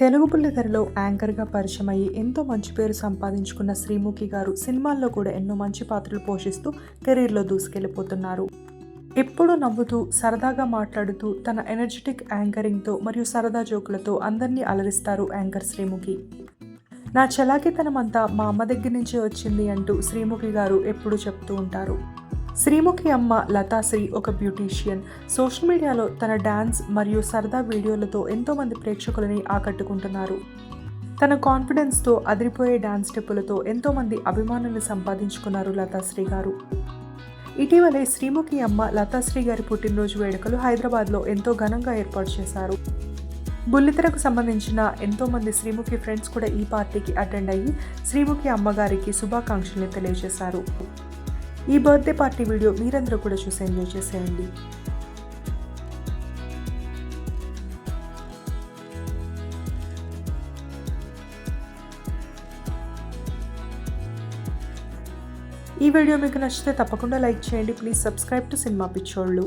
తెలుగు బుల్లితెరలో యాంకర్గా పరిచయం అయ్యి ఎంతో మంచి పేరు సంపాదించుకున్న శ్రీముఖి గారు సినిమాల్లో కూడా ఎన్నో మంచి పాత్రలు పోషిస్తూ కెరీర్లో దూసుకెళ్ళిపోతున్నారు. ఎప్పుడూ నవ్వుతూ సరదాగా మాట్లాడుతూ తన ఎనర్జెటిక్ యాంకరింగ్తో మరియు సరదా జోకులతో అందరినీ అలరిస్తారు యాంకర్ శ్రీముఖి. నా చలాకితనమంతా మా అమ్మ దగ్గర నుంచే వచ్చింది అంటూ శ్రీముఖి గారు ఎప్పుడూ చెప్తూ ఉంటారు. శ్రీముఖి అమ్మ లతాశ్రీ ఒక బ్యూటీషియన్. సోషల్ మీడియాలో తన డ్యాన్స్ మరియు సరదా వీడియోలతో ఎంతోమంది ప్రేక్షకులని ఆకట్టుకుంటున్నారు. తన కాన్ఫిడెన్స్తో అదిరిపోయే డ్యాన్స్ స్టెప్పులతో ఎంతోమంది అభిమానులు సంపాదించుకున్నారు లతాశ్రీ గారు. ఇటీవలే శ్రీముఖి అమ్మ లతాశ్రీ గారి పుట్టినరోజు వేడుకలు హైదరాబాద్లో ఎంతో ఘనంగా ఏర్పాటు చేశారు. బుల్లితెరకు సంబంధించిన ఎంతోమంది శ్రీముఖి ఫ్రెండ్స్ కూడా ఈ పార్టీకి అటెండ్ అయ్యి శ్రీముఖి అమ్మగారికి శుభాకాంక్షలు తెలియజేశారు. ఈ బర్త్డే పార్టీ వీడియో మీరందరూ కూడా చూసి ఎంజాయ్ చేసేయండి. ఈ వీడియో మీకు నచ్చితే తప్పకుండా లైక్ చేయండి. ప్లీజ్ సబ్స్క్రైబ్ టు సినిమా పిచ్చోళ్ళు.